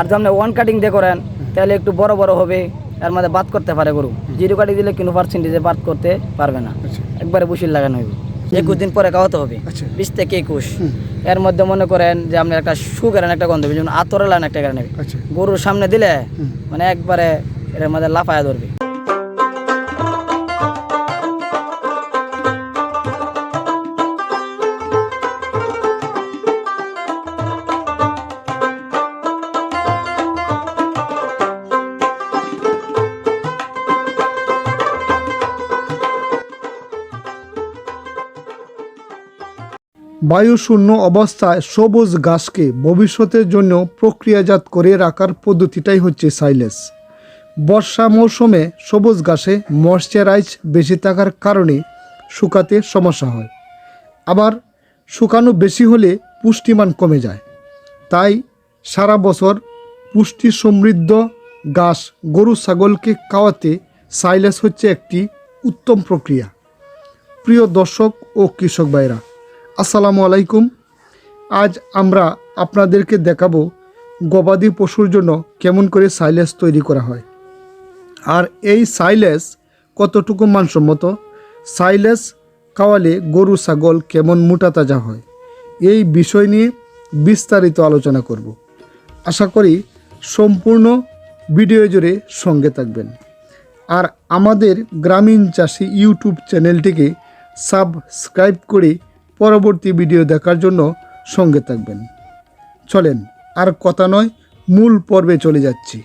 আর যদি আপনি one cutting দিয়ে করেন তাহলে একটু বড় বড় হবে এর মধ্যে বাদ করতে পারে গরু। জিরো কাটিং দিলে কোনো পার্সেন্টেজে বাদ করতে পারবে না। আচ্ছা। একবারে বুসির লাগানো হবে একুশ দিন পরে খাওয়াতে হবে। আচ্ছা। বিশ থেকে একুশ। এর মধ্যে মনে করেন যে আপনি একটা সুগারেন একটা গন্ধ হবে যেমন আতরে লাইন একটা আচ্ছা। গরুর সামনে দিলে মানে একবারে এর মধ্যে লাফায় ধরবে। বায়ুশূন্য অবস্থায় সবুজ ঘাসকে ভবিষ্যতের জন্য প্রক্রিয়াজাত করে রাখার পদ্ধতিটাই হচ্ছে সাইলেস। বর্ষা মৌসুমে সবুজ ঘাসে ময়শ্চারাইজ বেশি থাকার কারণে শুকাতে সমস্যা হয়। আবার শুকানো বেশি হলে পুষ্টিমান কমে যায়। তাই সারা বছর পুষ্টি সমৃদ্ধ ঘাস গরু, ছাগলকে খাওয়াতে সাইলেস হচ্ছে একটি উত্তম প্রক্রিয়া। প্রিয় দর্শক ও কৃষক ভাইরা আসসালামু আলাইকুম। আজ আমরা আপনাদেরকে দেখাবো গবাদি পশুর জন্য কেমন করে সাইলেস তৈরি করা হয়। আর এই সাইলেস কতটুকু মানসম্মত? সাইলেস খাওয়ালে গরু, ছাগল কেমন মোটা তাজা হয়? এই বিষয় নিয়ে বিস্তারিত আলোচনা করব। আশা করি সম্পূর্ণ ভিডিও জুড়ে সঙ্গে থাকবেন। আর আমাদের গ্রামীণ চাষি ইউটিউব চ্যানেলটিকে সাবস্ক্রাইব করে পরবর্তী ভিডিও দেখার জন্য সঙ্গে থাকবেন। চলেন আর কথা নয় মূল পর্বে চলে যাচ্ছি।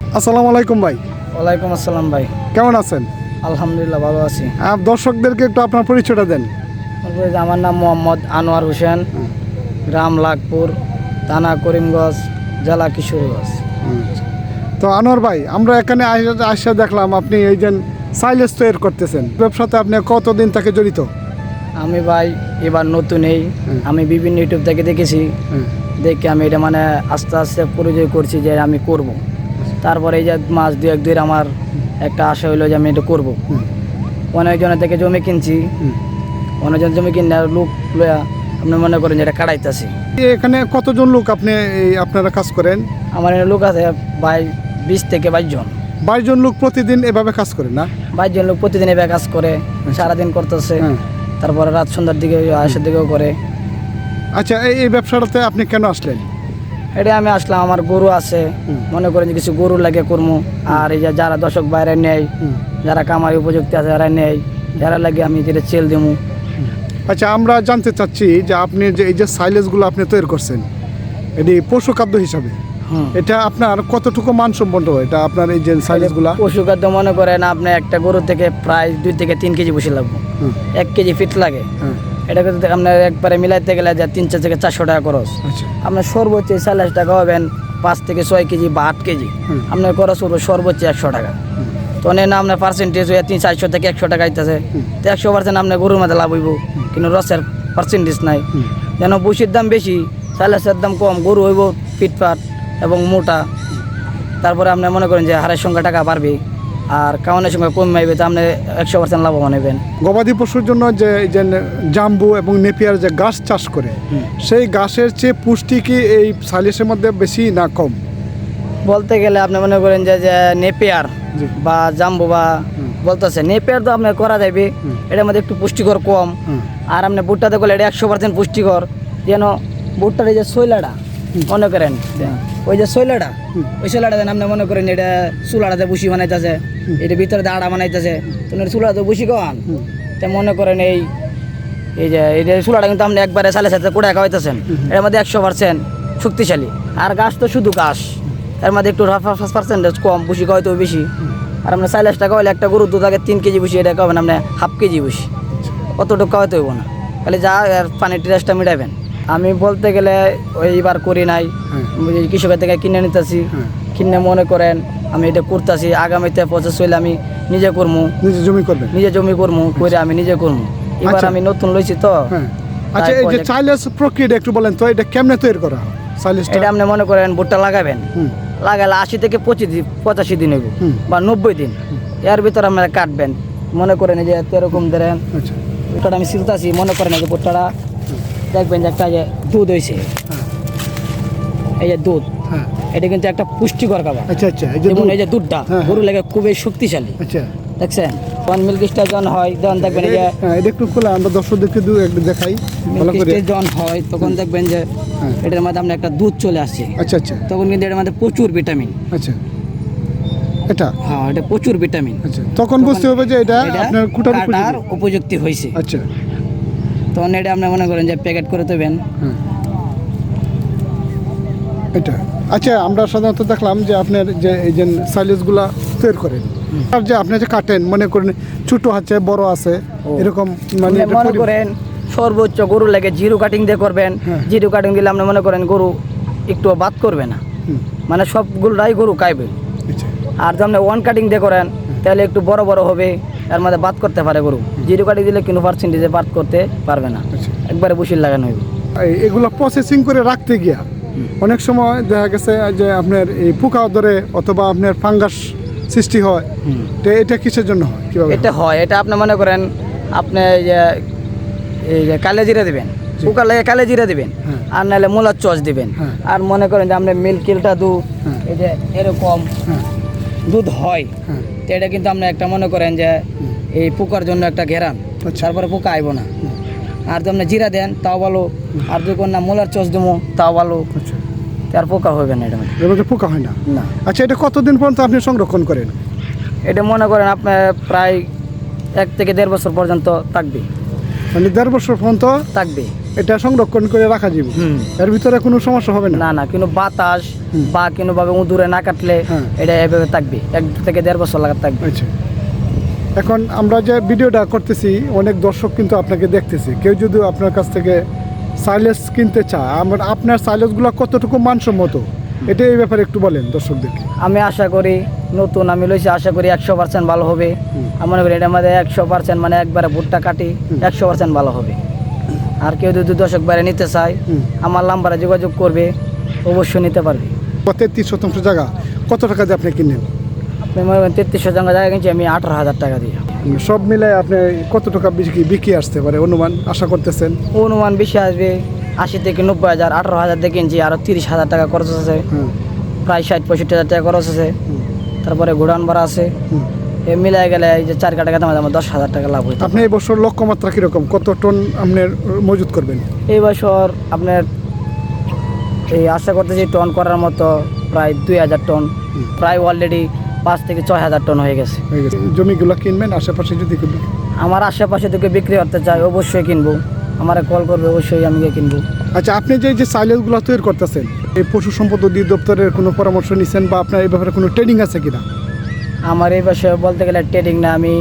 আসসালামু আলাইকুম ভাই। ওয়ালাইকুম আসসালাম ভাই। কেমন আছেন? আলহামদুলিল্লাহ ভালো আছি। দর্শকদেরকে একটু আপনার পরিচয়টা দেন। আমার নাম মোহাম্মদ আনোয়ার হোসেন। গ্রাম লাগপুর থানা করিমগঞ্জ জেলা কিশোরগঞ্জ। তো আনোয়ার ভাই আমরা এখানে আইসা দেখলাম আপনি এই যে সাইলেস তৈরি করতেছেন। ব্যবসাতে আপনি কতদিন থেকে জড়িত? আমি ভাই এবার নতুন এই। আমি বিভিন্ন ইউটিউব থেকে দেখেছি। দেখে আমি এটা মানে আস্তে আস্তে পরিচয় করছি যে আমি করব। তারপরে এই যে মাস দু এক দুই আমার একটা আশা হইল যে আমি এটা করব। অনেকজনের থেকে জমি কিনছি। অনেকজন জমি কিনে লোক লয়া আপনি মনে করেন যে এটা কাটাইতেছি। এখানে কতজন লোক আপনি আপনারা কাজ করেন? আমার এখানে লোক আছে ভাই বিশ থেকে বাইশ জন। বাইশ জন লোক প্রতিদিন এভাবে কাজ করেন না? বাইশ জন লোক প্রতিদিন এভাবে কাজ করে সারাদিন করতেছে। তারপরে রাত সন্ধ্যার দিকে আসার দিকেও করে। আচ্ছা এই এই ব্যবসাটাতে আপনি কেন আসলেন? এটা আমি আসলাম আমার গরু আছে। মনে করেন যে কিছু গরু লাগে করব আর এই যে যারা দর্শক বাইরে নেয় যারা কামাই উপযুক্ত আছে যারা নেয় যারা লাগে আমি যেটা চেল দেবো আচ্ছা আমরা জানতে চাচ্ছি যে আপনি যে এই যে সাইলেজগুলো আপনি তৈরি করছেন এটি পশু খাদ্য হিসাবে এটা আপনার কতটুকু মানসম্পন্ন এটা আপনার এই যে সাইলেসগুলা পশু খাদ্য মনে করেন আপনি একটা গরু থেকে প্রায় দুই থেকে তিন কেজি বসে লাগবে। এক কেজি ফিট লাগে। এটা কিন্তু আপনার একবারে মিলাইতে গেলে যে তিন চার থেকে চারশো টাকা খরচ। আচ্ছা। আপনার সর্বোচ্চ চাল্লিশ টাকা হবেন পাঁচ থেকে ছয় কেজি বা আট কেজি। আপনার খরচ হবে সর্বোচ্চ একশো টাকা। তো অনেক না আপনার পার্সেন্টেজ হয়ে তিন চারশো থেকে একশো টাকা আইতেছে। তো একশো পার্সেন্ট আপনার গরুর মধ্যে লাভ হইব কিন্তু রসের পার্সেন্টেজ নাই। যেন বসির দাম বেশি চালের দাম কম গরু হইব ফিটফাট এবং মোটা। তারপরে আপনি মনে করেন যে হারের সংখ্যা টাকা বাড়বে। আর কাউনের সংখ্যা কমে আইবে তো আপনি একশো পার্সেন্ট লাভবান হইবেন। গবাদি পশুর জন্য যে যে জাম্বু এবং নেপিয়ার যে গাছ চাষ করে সেই গাছের চেয়ে পুষ্টি কি এই সাইলেসের মধ্যে বেশি না কম? বলতে গেলে আপনি মনে করেন যে যে নেপিয়ার বা জাম্বু বা বলতেছে নেপিয়ার তো আপনার করা যাবে এটার মধ্যে একটু পুষ্টিকর কম। আর আপনি ভুট্টাতে করলে এটা একশো পার্সেন্ট পুষ্টিকর। যেন ভুট্টার এই যে শৈলাটা মনে করেন ওই যে শৈলাটা ওই শৈলাটা যেন আপনি মনে করেন, এটা চুলাটাতে বুসি বানাইতেছে, এটা ভিতরে আড়া বানাইতেছে। তো চুলাতে বুসি কন তা মনে করেন এই এই যে যে চুলাটা কিন্তু আপনি একবারে সালে সাথে কুড়ে খাওয়াইতেছেন। এর মধ্যে একশো পার্সেন্ট শক্তিশালী। আর গাছ তো শুধু গাছ এর মধ্যে একটু পার্সেন্টেজ কম বুসি খাওয়াইতে বেশি। আর আপনার সাইলেস টাকা হলে একটা গরুর দুধ আগে তিন কেজি বুসি এটা খাবেন আপনি হাফ কেজি বুসি অতটুকু খাওয়াইতে হইব না। খালি যা আর পানির টিরাসটা মিটাবেন আমি বলতে গেলে ওইবার করি নাই। হ্যাঁ। ওই কৃষকের থেকে কিনে নিতেছি। হ্যাঁ। কিনে মনে করেন আমি এটা করতেছি আগামীতে প্রসেস হইলে আমি নিজে করব নিজে জমি করবেন? নিজে জমি করব করে আমি নিজে করব এবার আচ্ছা। আমি নতুন লইছি তো। হ্যাঁ। আচ্ছা এই যে সাইলেস প্রক্রিয়াটা একটু বলেন তো এটা কেমনে তৈরি করা হয় এটা আপনি মনে করেন ভুট্টা লাগাবেন। লাগালে আশি থেকে পঁচিশ দিন পঁচাশি দিন হইব বা নব্বই দিন। এর ভিতরে আপনারা কাটবেন। মনে করেন যে এরকম ধরেন আচ্ছা। ভুট্টাটা আমি সিলতাছি মনে করেন যে ভুট্টাটা দেখবেন যে একটা যে দুধ হয়েছে হ্যাঁ। এই যে দুধ হ্যাঁ। এটা কিন্তু একটা পুষ্টিকর খাবার। আচ্ছা আচ্ছা এই যে যেমন এই যে দুধটা হ্যাঁ, গরু লেগে খুবই শক্তিশালী। আচ্ছা। দেখছেন? ওয়ান মিল্ক স্টার যখন হয় যখন দেখবেন এই যে হ্যাঁ এটা একটু খোলা আমরা দর্শকদেরকে দু একটু দেখাই। মিল্ক স্টার যখন হয় তখন দেখবেন যে। এটার মধ্যে আপনার একটা দুধ চলে আসছে। আচ্ছা আচ্ছা। তখন কিন্তু এটার মধ্যে প্রচুর ভিটামিন আচ্ছা। এটা? হ্যাঁ এটা প্রচুর ভিটামিন আচ্ছা। তখন বুঝতে হবে যে এটা আপনার কাটার উপযুক্তি হয়েছে আচ্ছা। তখন এটা আপনি মনে করেন যে প্যাকেট করে দেবেন। এটা। আচ্ছা আমরা সাধারণত দেখলাম যে আপনার যে এই যে সাইলেজগুলা তৈরি করেন আর যে আপনি যে কাটেন মনে করেন ছোট আছে বড় আছে এরকম মানে আপনি মনে করেন সর্বোচ্চ গরু লাগে জিরো কাটিং দিয়ে করবেন হ্যাঁ। জিরো কাটিং দিলে আপনি মনে করেন গরু একটু বাদ করবে না। মানে সবগুলোটাই গরু খাইবে আচ্ছা। আর যদি আপনি ওয়ান কাটিং দিয়ে করেন তাহলে একটু বড় বড় হবে। এর মধ্যে বাদ করতে পারে গরু। জিরো কাটিং দিলে কোনো পার্সেন্টেজে বাদ করতে পারবে না। আচ্ছা। একবারে বসির লাগানো হবে এগুলো প্রসেসিং করে রাখতে গিয়া অনেক সময় দেখা গেছে যে আপনার এই পোকা ধরে অথবা আপনার ফাঙ্গাস সৃষ্টি হয়। তো এটা কিসের জন্য হয়? কীভাবে এটা হয়? এটা আপনি মনে করেন আপনি এই যে এই যে কালে জিরা দেবেন। পোকা লাগে কালে জিরা দিবেন। হ্যাঁ। আর নাহলে মোলার চচ দিবেন। হ্যাঁ। আর মনে করেন যে আপনি মিল্ক কিলটা দু হ্যাঁ। এই যে এরকম দুধ হ্যাঁ। তো এটা কিন্তু আপনি একটা মনে করেন যে এই পোকার জন্য একটা ঘেরান আচ্ছা। তারপরে পোকা আইব না। আর যদি আপনি জিরা দেন তাও ভালো। আর যদি কোন না মোলার চচ দেবো তাও ভালো। আচ্ছা। আর পোকা হবে না এটা মধ্যে পোকা হয় না? না। আচ্ছা এটা কতদিন পর্যন্ত আপনি সংরক্ষণ করেন? এটা মনে করেন আপনার প্রায় এক থেকে দেড় বছর পর্যন্ত থাকবে। মানে দেড় বছর পর্যন্ত? থাকবে। এটা সংরক্ষণ করে রাখা যাবে হুম। এর ভিতরে কোনো সমস্যা হবে না। না না কোনো বাতাস বা কোনো ভাবে উদূরে না কাটলে হ্যাঁ। এটা এভাবে থাকবে। এক থেকে দেড় বছর লাগা থাকবে। আচ্ছা। এখন আমরা যে ভিডিওটা করতেছি অনেক দর্শক কিন্তু আপনাকে দেখতেছি। কেউ যদি আপনার কাছ থেকে সাইলেন্স কিনতে চায় আমার আপনার সাইলেন্সগুলো কতটুকু মানসম্মত? এটা এই ব্যাপারে একটু বলেন দর্শকদেরকে। আমি আশা করি নতুন আমি লইছি আশা করি একশো পার্সেন্ট ভালো হবে। আমি মনে করি এটার মধ্যে একশো পার্সেন্ট মানে একবারে ভুট্টা কাটি একশো পার্সেন্ট ভালো হবে। আর কেউ যদি দশক বাইরে নিতে চায় আমার নাম্বারে যোগাযোগ করবে অবশ্যই নিতে পারবে। তেত্রিশ শতাংশ জায়গা কত টাকা দিয়ে আপনি কিনেন আপনি মনে করেন তেত্রিশশো টাকা জায়গা কিনছি আমি আঠারো হাজার টাকা দিয়ে। সব মিলে আপনি কত টাকা বিক্রি বিক্রি আসতে পারে? অনুমান আশা করতেছেন? অনুমান বেশি আসবে আশি থেকে নব্বই হাজার আঠারো হাজার দিয়ে কিনছি আরও তিরিশ হাজার টাকা খরচ আছে। প্রায় ষাট পঁয়ষট্টি হাজার টাকা খরচ আছে। তারপরে ঘোড়ান ভাড়া আছে। মিলাই গেলে এই যে চার কাটা গেলে আমার দশ হাজার টাকা লাভ হইতো। আপনি এই বছর লক্ষ্যমাত্রা কীরকম? কত টন আপনার মজুত করবেন? এই বছর আপনার এই আশা করতেছি টন করার মতো প্রায় দুই হাজার টন। প্রায় অলরেডি পাঁচ থেকে ছয় হাজার টন হয়ে গেছে। গেছে। জমিগুলো কিনবেন আশেপাশে যদি আমার আশেপাশে থেকে বিক্রি করতে চাই অবশ্যই কিনবো। আমার কল করবে অবশ্যই আমি কিনবো। আচ্ছা আপনি যে যে সাইলেজগুলো তৈরি করতেছেন এই পশু সম্পদ অধিদপ্তরের কোনো পরামর্শ নিছেন বা আপনার এই ব্যাপারে কোনো ট্রেনিং আছে কিনা? আমার এই বিষয়ে বলতে গেলে ট্রেডিং না, আমি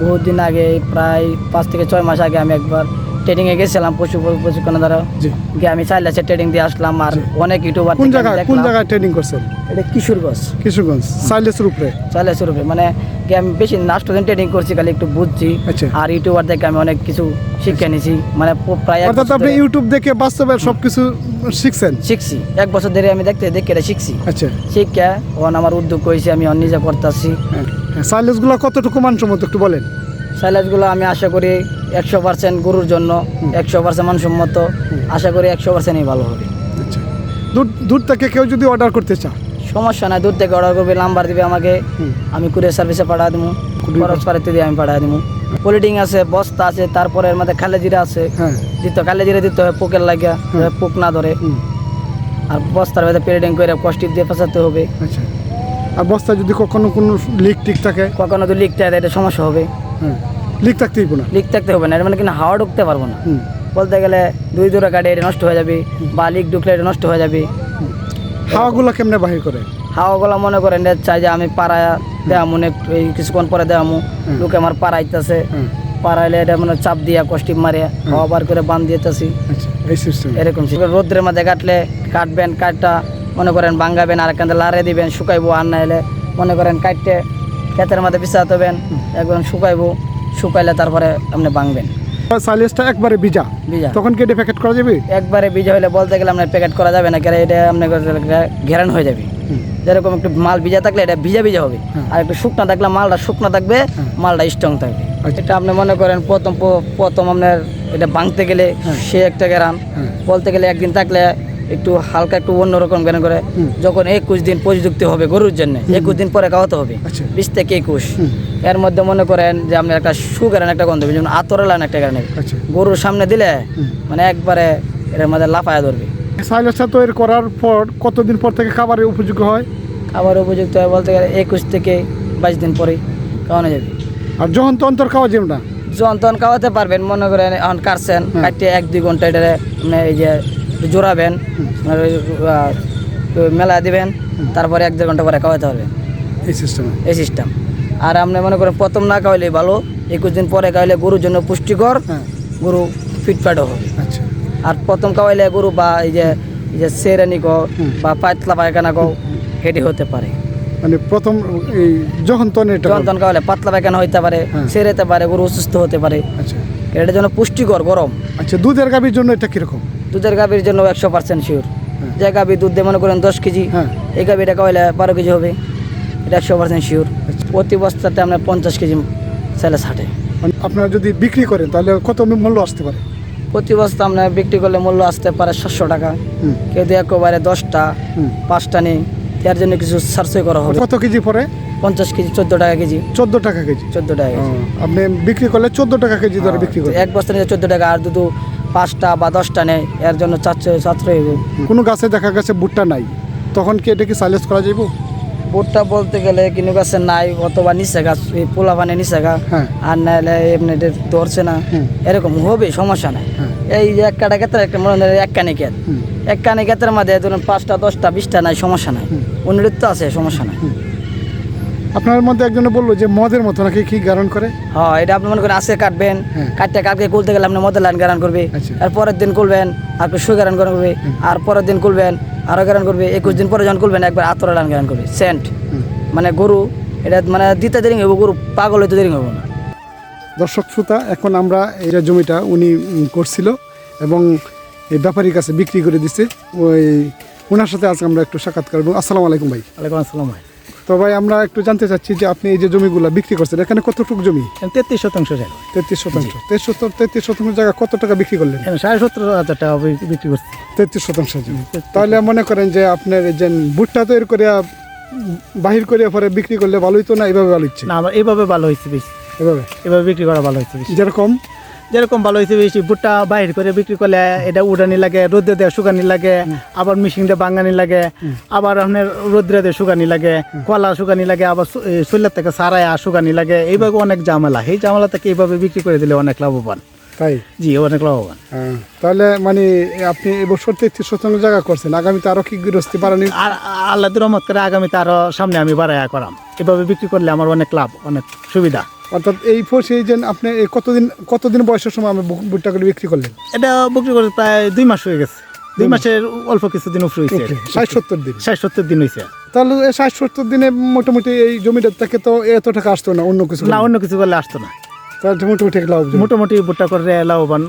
বহুদিন আগে, প্রায় পাঁচ থেকে ছয় মাস আগে আমি একবার ট্রেডিংয়ে গেছিলাম পশু প্রশিক্ষণ দ্বারা। জি। গিয়ে আমি চাইলে ট্রেডিং দিয়ে আসলাম আর অনেক ইউটিউবার কোন জায়গায় কোন। জায়গায় ট্রেনিং করছেন? এটা কিশোরগঞ্জ। কিশোরগঞ্জ সাইলেসের উপরে? চাইলে রুপে মানে আমি বেশি লাস্ট দিন ট্রেডিং করছি খালি একটু বুঝছি। আচ্ছা। আর ইউটিউবার দেখে আমি অনেক কিছু শিক্ষা নিয়েছি মানে প্রায় এক অর্থাৎ বছর আপনি ইউটিউব দেখে বাস্তবে সব কিছু শিখছেন? শিখছি। এক বছর ধরে আমি দেখতে দেখে এটা শিখছি। আচ্ছা। শিক্ষা ওখানে আমার উদ্যোগ করেছি আমি অন্য নিজে করতেছি। হ্যাঁ। সাইলেসগুলো কতটুকু মানসম্মত একটু বলেন? স্যালাইজগুলো আমি আশা করি একশো পার্সেন্ট গরুর জন্য একশো পার্সেন্ট মানসম্মত। আশা করি একশো পার্সেন্টই ভালো হবে। আচ্ছা। দূর দূর থেকে কেউ যদি অর্ডার করতে চায়? সমস্যা নাই দূর থেকে অর্ডার করবে নাম্বার দিবে আমাকে। আমি কুরিয়ার সার্ভিসে পাঠিয়ে দেবো খরচ পাড়াতে দিয়ে আমি পাঠিয়ে দেবো পোলিটিং আছে বস্তা আছে তারপরে এর মধ্যে খালে জিরা আছে। হ্যাঁ। দিতে কালে জিরে দিতে হয় পোকের লাগিয়া পোক না ধরে। আর বস্তার মধ্যে পেরিডিং করে কষ্টিপ দিয়ে ফেসাতে হবে। আচ্ছা। আর বস্তায় যদি কখনো কোনো লিক টিক থাকে? কখনো তো লিকতে এটা সমস্যা হবে। হ্যাঁ। লিক থাকতেই না। লিক থাকতে হবে না এর মানে কিনা হাওয়া ঢুকতে পারব না। বলতে গেলে দুই দূরে গাড়ি এটা নষ্ট হয়ে যাবে বা লিক ঢুকলে এটা নষ্ট হয়ে যাবে। হাওয়াগুলো কেমনে বাহির করে? হাওয়াগুলো মনে করেন চাই যে আমি পাড়া দেওয়া মনে এই কিছুক্ষণ পরে দেওয়া হুম। লোকে আমার পাড়াইতেছে। হ্যাঁ পাড়াইলে এটা মানে চাপ দিয়া কষ্টিপ মারে হাওয়া বার করে বান দিতেছি। আচ্ছা এরকম। রোদ্রের মধ্যে কাটলে কাটবেন কাটটা মনে করেন ভাঙ্গাবেন আর এখান লারে দিবেন শুকাইবো আর নাইলে মনে করেন কাটতে ক্ষেতের মধ্যে বিছাতে হবেন একদম শুকাইবো। শুকাইলে তারপরে আপনি ভাঙবেন। সাইলেসটা একবারে ভিজা। বিজা তখন কেটে প্যাকেট করা যাবে? একবারে বীজ হলে বলতে গেলে আপনার প্যাকেট করা যাবে না কেন এটা আপনার ঘেরান হয়ে যাবে। যেরকম একটু মাল ভিজা থাকলে এটা ভিজা ভিজা হবে। হ্যাঁ। আর একটু শুকনা থাকলে মালটা শুকনা থাকবে মালটা স্ট্রং থাকবে। আচ্ছা। এটা আপনি মনে করেন প্রথম প্রথম আপনার এটা ভাঙতে গেলে হ্যাঁ। সে একটা গেরান। হ্যাঁ। বলতে গেলে একদিন থাকলে একটু হালকা একটু অন্যরকম জ্ঞান করে যখন একুশ দিন প্রযুক্তি হবে গরুর জন্য একুশ দিন পরে খাওয়াতে হবে। আচ্ছা। বিশ থেকে একুশ। এর মধ্যে মনে করেন যে আপনি একটা সুগারেন একটা গন্ধ যেমন আতরালান একটা কারণে। আচ্ছা। গরুর সামনে দিলে মানে একবারে এর মধ্যে লাফায় ধরবে। সাইলেসটা তৈরি করার পর কতদিন পর থেকে খাবারের উপযোগী হয়? আবার উপযুক্ত হয় বলতে গেলে একুশ থেকে বাইশ দিন পরে খাওয়ানো যাবে। আর যখন তন্তর খাওয়া যাবে না? যন্ত্রণ খাওয়াতে পারবেন মনে করেন এখন কাটছেন কাটতে এক দুই ঘণ্টা এটা আপনি এই যে জোড়াবেন মেলা দিবেন তারপরে এক দেড় ঘণ্টা পরে খাওয়াতে হবে। এই সিস্টেমে এই সিস্টেম আর আপনি মনে করেন প্রথম না খাওয়াইলে ভালো একুশ দিন পরে খাওয়াইলে গরুর জন্য পুষ্টিকর হ্যাঁ। গরু ফিটফাটও হবে। আচ্ছা। আর প্রথম খাওয়াইলে গরু বা এই যে এই যে সেরানি কো বা পাতলা পায়খানা কো হেঁটে হতে পারে। মানে প্রথম এই যখন তখন এটা যন্ত্রণ খাওয়ালে পাতলা পায়খানা হইতে পারে হ্যাঁ। সেরেতে পারে গরু অসুস্থ হতে পারে আচ্ছা। এটার জন্য পুষ্টিকর গরম। আচ্ছা দুধের গাভীর জন্য এটা কীরকম? দুধের গাভীর জন্য একশো পার্সেন্ট শিওর হ্যাঁ। যে গাভী দুধ দিয়ে মনে করেন দশ কেজি হ্যাঁ। এই গাভীটা খাওয়াইলে বারো কেজি হবে। এটা একশো পার্সেন্ট শিওর আচ্ছা। প্রতি বস্তাতে আপনার পঞ্চাশ কেজি সেলে মানে আপনারা যদি বিক্রি করেন তাহলে কত মূল্য আসতে পারে? প্রতি বস্তা আপনার বিক্রি করলে মূল্য আসতে পারে সাতশো টাকা। কেউ যদি একেবারে দশটা পাঁচটা নেই তার জন্য কিছু সার্চই করা হবে। কত কেজি পরে? পঞ্চাশ কেজি চোদ্দ টাকা কেজি। চোদ্দ টাকা কেজি। চোদ্দ টাকা কেজি। আপনি বিক্রি করলে চোদ্দ টাকা কেজি ধরে বিক্রি করেন এক বস্তা নিয়ে চোদ্দ টাকা আর দুটো পাঁচটা বা দশটা নেই এর জন্য চারশো সাতশো হইব কোনো গাছে দেখা গেছে ভুট্টা নাই তখন কি এটা কি সাইলেন্স করা যাইব? বোটটা বলতে গেলে কিনু গাছে নাই অথবা নিচে গাছ এই পোলা পানে নিচে গা হ্যাঁ। আর নাহলে এমনি ধরছে না। এরকম হবে সমস্যা নাই। হ্যাঁ। এই যে এক কাটা ক্ষেত্রে একটা মনে হয় এক কানি ক্ষেত। এক কানি ক্ষেত্রের মধ্যে ধরুন পাঁচটা দশটা বিশটা নাই সমস্যা নাই। হুম। অনুরোধ আছে সমস্যা নাই। আপনার মধ্যে একজনে বলল যে মদের মতো নাকি কি গারণ করে? হ্যাঁ এটা আপনি মনে করেন আজকে কাটবেন। হ্যাঁ। কাটতে কাটকে খুলতে গেলে আপনি মদের লাইন গারান করবে। আচ্ছা। আর পরের দিন খুলবেন আর সুই গারান করবে। আর পরের দিন খুলবেন আরও গারান করবে। একুশ দিন পরে যখন খুলবেন একবার আতর লাইন গারান করবে। সেন্ট। মানে গরু এটা মানে দিতে দেরি হব গরু পাগল হইতে দেরি হব না। দর্শক শ্রোতা এখন আমরা এই জমিটা উনি করছিল এবং এই ব্যাপারীর কাছে বিক্রি করে দিচ্ছে ওই ওনার সাথে আজকে আমরা একটু সাক্ষাৎ করব। আসসালামু আলাইকুম ভাই। ওয়ালাইকুম আসসালাম ভাই। তো ভাই আমরা একটু জানতে চাচ্ছি যে আপনি এই যে জমিগুলো বিক্রি করছেন এখানে কতটুকু জমি? তেত্রিশ শতাংশ জায়গা। তেত্রিশ শতাংশ। তেত্রিশ শতাংশ তেত্রিশ শতাংশ জায়গা কত টাকা বিক্রি করলেন? সাড়ে সত্তর হাজার টাকা বিক্রি করছি। তেত্রিশ শতাংশ জমি। তাহলে মনে করেন যে আপনার এই যে ভুট্টা তৈরি করে বাহির করে পরে বিক্রি করলে ভালোই তো না এইভাবে ভালো হচ্ছে? না আমার এইভাবে ভালো হয়েছে বেশি। এভাবে? এভাবে বিক্রি করা ভালো হয়েছে বেশি। যেরকম? যেরকম ভালো হয়েছে বেশি ভুট্টা বাইর করে বিক্রি করলে এটা উড়ানি লাগে রোদে দেওয়া শুকানি লাগে আবার মিশিং দিয়ে বাঙ্গানি লাগে আবার আপনার রোদ্রে দিয়ে শুকানি লাগে কলা শুকানি লাগে আবার শরীরের থেকে সারায় শুকানি লাগে এইভাবে অনেক ঝামেলা। এই ঝামেলা থেকে এইভাবে বিক্রি করে দিলে অনেক লাভবান। তাই? জি অনেক লাভবান। হ্যাঁ, তাহলে মানে আপনি এবছর তেত্রিশ শতাংশ জায়গা করছেন আগামীতে আরও কি গৃহস্থী বাড়ানি আর আল্লাহ রহমত করে আগামীতে আরও সামনে আমি বাড়াইয়া করাম। এভাবে বিক্রি করলে আমার অনেক লাভ অনেক সুবিধা। অর্থাৎ এই ফোর্স এই যে আপনি এই কতদিন কতদিন বয়সের সময় আমি ভু- ভুট্টা করে বিক্রি করলেন? এটা বিক্রি করে প্রায় দুই মাস হয়ে গেছে। দুই মাসের অল্প কিছু দিন উপরে হয়েছে। ষাট সত্তর দিন। ষাট সত্তর দিন হয়েছে। তাহলে এই ষাট সত্তর দিনে মোটামুটি এই জমিটার থেকে তো এত টাকা আসতো না অন্য কিছু না অন্য কিছু করলে আসতো না। মোটামুটি লাভ মোটামুটি ভুট্টা করে লাভবান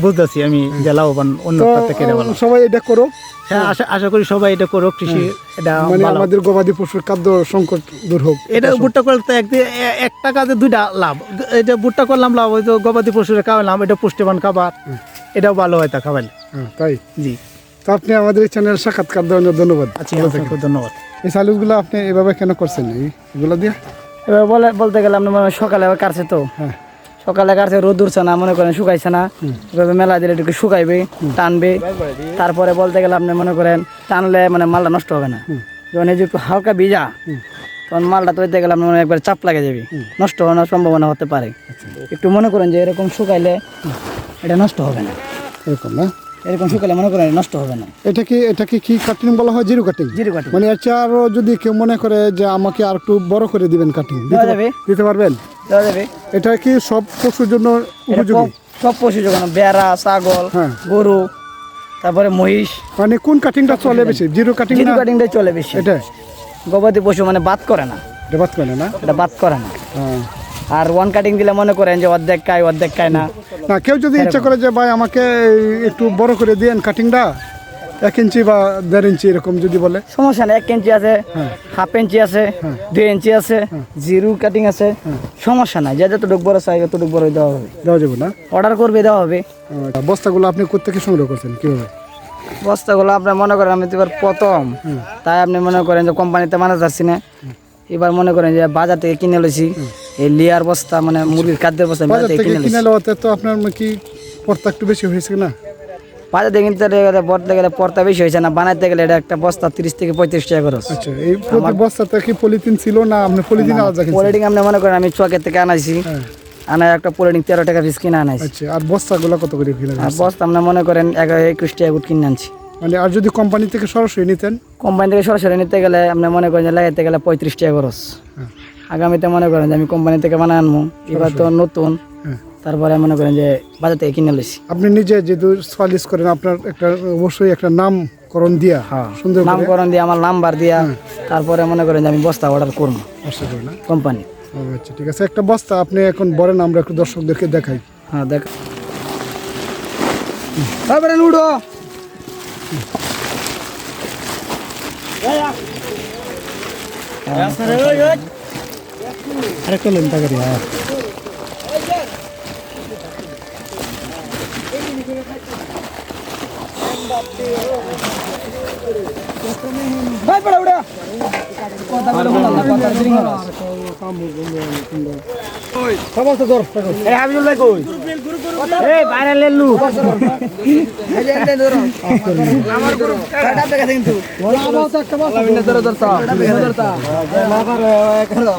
বুঝতেছি আমি যে লাভবান অন্য থেকে সবাই এটা করো হ্যাঁ আশা আশা করি সবাই এটা করো কৃষি এটা মানে আমাদের গবাদি পশুর খাদ্য সংকট দূর হোক এটা ভুট্টা করলে তো একদিন এ- এক টাকাতে দুইটা লাভ। এটা ভুট্টা করলাম লাভ হয়তো গবাদি পশুরে খাওয়ালাম এটা পুষ্টিমান খাবার। এটাও ভালো হয় তা খাওয়ালে হ্যাঁ, তাই? জি। তো আপনি আমাদের এই চ্যানেল সাক্ষাৎকার দেওয়ার জন্য ধন্যবাদ। আচ্ছা ধন্যবাদ। এই সালুগুলো আপনি এভাবে কেন করছেন? এগুলো দিয়ে? এবার বলে বলতে গেলে আপনি সকালে আবার কাটছে তো। হ্যাঁ। সকালে কাটছে রোদ উঠছে না মনে করেন শুকাইছে না। এভাবে মেলা দিলে একটু শুকাইবে টানবে। তারপরে বলতে গেলে আপনি মনে করেন টানলে মানে মালটা নষ্ট হবে না। যখন এই যে একটু হালকা ভিজা তখন মালটা তৈরিতে গেলে আপনার মনে একবার চাপ লাগে যাবে। নষ্ট হওয়ার সম্ভাবনা হতে পারে। একটু মনে করেন যে এরকম শুকাইলে এটা নষ্ট হবে না। এরকম না? এরকম শুকাইলে মনে করেন নষ্ট হবে না। এটা কি এটা কি কি কাটিং বলা হয়? জিরো কাটিং জিরো কাটি মানে এর চেয়ে আরও যদি কেউ মনে করে যে আমাকে আর একটু বড় করে দিবেন কাটিং দিতে পারবেন? দেওয়া যাবে। এটা কি সব পশুর জন্য উপযোগী? সব- পশু যখন বেড়া ছাগল হ্যাঁ। গরু তারপরে মহিষ। মানে কোন কাটিংটা চলে বেশি? জিরো কাটিং জিরো কাটিংটাই চলে বেশি। এটা? গবাদি পশু মানে বাদ করে না। এটা বাদ করে না? এটা বাদ করে না। হ্যাঁ। আর ওয়ান কাটিং দিলে মনে করেন যে অর্ধেক খায় অর্ধেক খায় না। না কেউ যদি ইচ্ছা করে যে ভাই আমাকে একটু বড় করে দিয়েন কাটিংটা এক ইঞ্চি বা দেড় ইঞ্চি এরকম যদি বলে। সমস্যা নেই এক ইঞ্চি আছে হ্যাঁ। হাফ ইঞ্চি আছে দুই ইঞ্চি আছে জিরো কাটিং আছে সমস্যা নাই যে যতটুকু বড় চাই ততটুকু বড় দেওয়া হবে। দেওয়া যাবে না? অর্ডার করবে দেওয়া হবে। আচ্ছা, বস্তাগুলো আপনি কোথেকে সংগ্রহ করছেন কীভাবে? বস্তাগুলো আপনি মনে করেন আমি তো এবার প্রথম। তাই আপনি মনে করেন যে কোম্পানিতে মানা যাচ্ছি না। এবার মনে করেন যে বাজার থেকে কিনে লইছি। এই লিয়ার বস্তা মানে মুরগির খাদ্যের বস্তা থেকে কিনে কিনে তো আপনার কি পড়তা একটু বেশি হয়েছে না? বাজার কিনতে গেলে পড়তে গেলে পড়তা বেশি হয়েছে না বানাইতে গেলে এটা একটা বস্তা তিরিশ থেকে পঁয়ত্রিশ টাকা খরচ। আচ্ছা এই প্রতি বস্তাতে কি পলিথিন ছিল না? আপনি পলিথিন আলাদা পোলিটিং আপনি মনে করেন আমি চকের থেকে আনাইছি হ্যাঁ। আনা একটা পোলিটিং তেরো টাকা পিস কিনে আনাইছি। আচ্ছা আর বস্তাগুলো কত করে কিনে আর বস্তা আমরা মনে করেন একুশ টাকা গুট কিনে আনছি। মানে আর যদি কোম্পানি থেকে সরাসরি নিতেন? কোম্পানি থেকে সরাসরি নিতে গেলে আপনি মনে করেন যে লাগাইতে গেলে পঁয়ত্রিশ টাকা খরচ। হ্যাঁ। আগামীতে মনে করেন যে আমি কোম্পানি থেকে বানায় আনব এবার তো নতুন। তারপরে মনে করেন যে বাজার থেকে কিনে লইছি। আপনি নিজে যেহেতু সালিস করেন আপনার একটা অবশ্যই একটা নামকরণ দিয়া সুন্দর নামকরণ দিয়ে আমার নাম্বার দিয়া তারপরে মনে করেন যে আমি বস্তা অর্ডার করব কোম্পানি। ও আচ্ছা ঠিক আছে। একটা বস্তা আপনি এখন বলেন আমরা একটু দর্শকদেরকে দেখাই। হ্যাঁ দেখ। তারপরে লুডো আরেকটা লেন টাকা ভাই, পড়া উড়া। কথা বলে বলা কথা দিন না সমস্ত ধর এ হাবিবুল কই? এ, বাইরে লেলু এই যে এনে ধরো আমার গুরু কাটা দেখা কিন্তু লাভিনে ধরো ধরতা ধরতা লাভার করো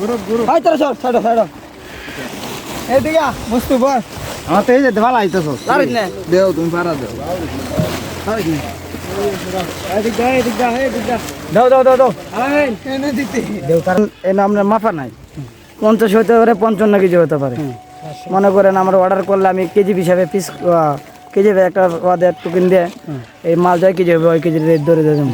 গুরু গুরু হাই তোরা সর ছাড়ো ছাড়ো এই দিগা বস্তু বল আমার তো এই ভালো আইতেছো। দেও তুমি পারা দেও। মাপা নাই। পঞ্চাশ হতে পারে পঞ্চান্ন কেজি হতে পারে। মনে করেন আমরা অর্ডার করলে আমি কেজি হিসাবে পিস কেজি একটা টুকিন দিয়ে এই মাল যায় কেজি হবে ওই কেজি রেট ধরে দেবেন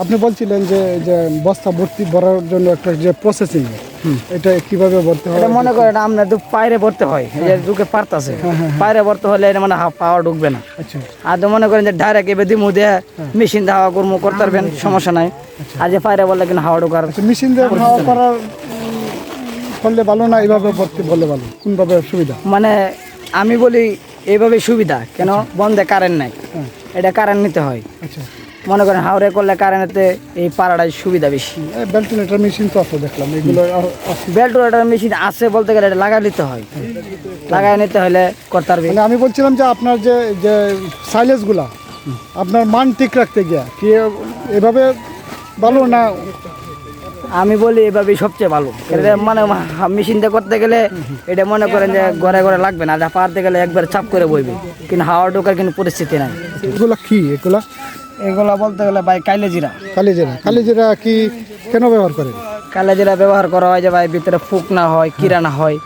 আপনি বলছিলেন যে যে বস্তা ভর্তি ভরার জন্য একটা যে প্রসেসিং এটা কীভাবে ভরতে হয়? এটা মনে করেন আপনার তো পায়রে ভরতে হয় এই যে ঢুকে পারতাছে। পায়রে ভরতে হলে এটা মানে হাফ পাওয়া ঢুকবে না। আচ্ছা। আর তো মনে করেন যে ডাইরেক্ট এবার দিমু দিয়ে মেশিন দিয়ে হাওয়া করব করতে পারবেন সমস্যা নাই। আর যে পায়রে বললে কিন্তু হাওয়া ঢোকার আচ্ছা মেশিন দিয়ে খাওয়া করার করলে ভালো না এইভাবে ভর্তি বললে ভালো? কোনভাবে সুবিধা? মানে আমি বলি এইভাবে সুবিধা কেন? বন্ধে কারেন্ট নাই। এটা কারেন্ট নিতে হয়। আচ্ছা। মনে করেন হাওড়ে করলে কারেন্টেতে এই পাড়াটায় সুবিধা বেশি। ভেন্টিলেটার মেশিন তো আছে দেখলাম এগুলো আর- বেল্ট ওয়াটার মেশিন আছে বলতে গেলে এটা লাগাই নিতে হয়। লাগাই নিতে হলে করতে পারবি। মানে আমি বলছিলাম যে আপনার যে যে সাইলেজগুলা আপনার মান ঠিক রাখতে গিয়া কি এভাবে ভালো না? আমি বলি এভাবেই সবচেয়ে ভালো। মানে মেশিন দিয়ে করতে গেলে এটা মনে করেন যে ঘরে ঘরে লাগবে না পারতে গেলে একবার চাপ করে বইবে। কিন্তু হাওয়া ঢোকার কিন্তু পরিস্থিতি নাই। এগুলো কি? এগুলা এগুলা বলতে গেলে ভাই কালিজিরা। জিরা কালিজিরা। কালিজিরা কি কেন ব্যবহার করেন? কালে জিরা ব্যবহার করা হয় যে ভাই ভিতরে ফুক না হয় কিরা না হয়।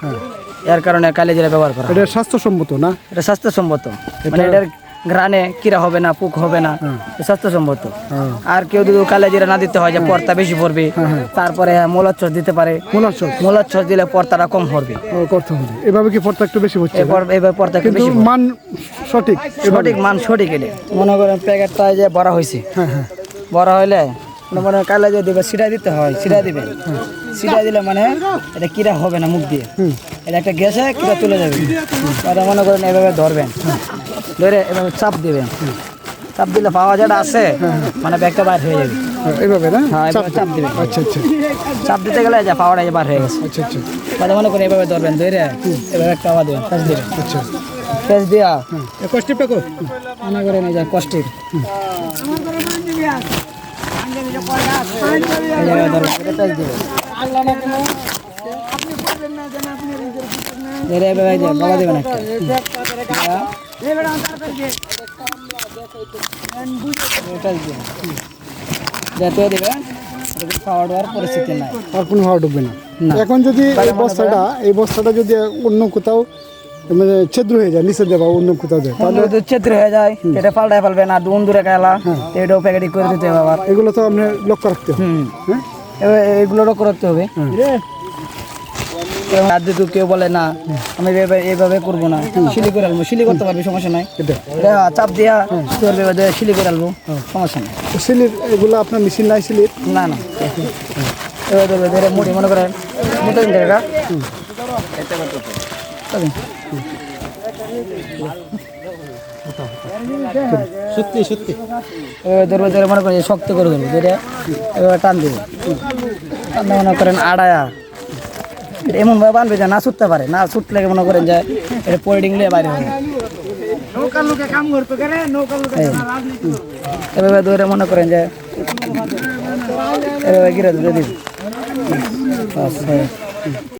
এর কারণে কালে জিরা ব্যবহার করা হয়। এটা স্বাস্থ্যসম্মত না? এটা স্বাস্থ্যসম্মত। মানে এটার ঘ্রাণে কিরা হবে না পুক হবে না। এটা স্বাস্থ্যসম্মত। হ্যাঁ। আর কেউ যদি কালে জিরা না দিতে হয় যে পর্তা বেশি পড়বে তারপরে মোলাচ্ছস দিতে পারে। মোলাচ্ছস? মোলাচ্ছস দিলে পর্তাটা কম পড়বে হবে। এভাবে কি পর্তা একটু বেশি হচ্ছে এভাবে এবার পর্তা একটু বেশি মান সঠিক। সঠিক মান সঠিক এলে মনে করেন প্যাকেটটা যে বড় হয়েছে হ্যাঁ হ্যাঁ। বড় হইলে মনে কালে যে দিবে সিটা দিতে হয় সিটা দিবেন সিটা দিলে মানে এটা কিরা হবে না মুখ দিয়ে? এটা একটা গ্যাসে কিরা তুলে যাবে? এটা মনে করেন এভাবে ধরবেন। ধরে এভাবে চাপ দিবেন। চাপ দিলে পাওয়া যেটা আছে মানে ব্যাগটা বার হয়ে যাবে। হ্যাঁ, এইভাবে না? হ্যাঁ চাপ এভাবে চাপ দিবেন। আচ্ছা আচ্ছা। চাপ দিতে গেলে যে পাওয়াটা যে বার হয়ে গেছে। আচ্ছা আচ্ছা। মানে মনে করেন এভাবে ধরবেন ধরে এভাবে একটা আওয়াজ দেবেন দিবেন আচ্ছা। দিয়া। কষ্টিপটা কর মনে করেন এই যে কষ্টির। পরিস্থিতি নাই আর কোনো ঢুকবে না না। এখন যদি এই বস্তাটা এই বস্তাটা যদি অন্য কোথাও মানে ছিদ্র হয়ে যায় নিচে দেবা অন্য কোথাও দেয় তাহলে যদি ছিদ্র হয়ে যায় এটা পাল্টায় ফেলবে না দুন দূরে গেলা এটাও প্যাকেটিং করে দিতে হবে আবার। এগুলো তো আপনার লক্ষ্য রাখতে হবে। হ্যাঁ? এবার এগুলোরও করতে হবে। হাত কেউ বলে না আমি এইভাবে করব না সিলি করে আলবো সিলি করতে পারবি সমস্যা নাই। চাপ দিয়া এবার সিলি করে আলবো সমস্যা নাই। তো সিলির এগুলো আপনার মেশিন নাই সিলির না না। এবার মুড়ি মনে করেন মুঠো টাকা সত্যি সত্যি। ধরে মনে করেন শক্ত করে ধরবে ধরে এভাবে টান দেবে। টান মনে করেন আড়ায়া। এটা এমনভাবে বানবে যে না ছুটতে পারে না ছুটলে মনে করেন যে এটা পোল্ডিং নিয়ে বাইরে হবে এভাবে ধরে মনে করেন যে এভাবে গিরে ধরে দিবি। গেছে।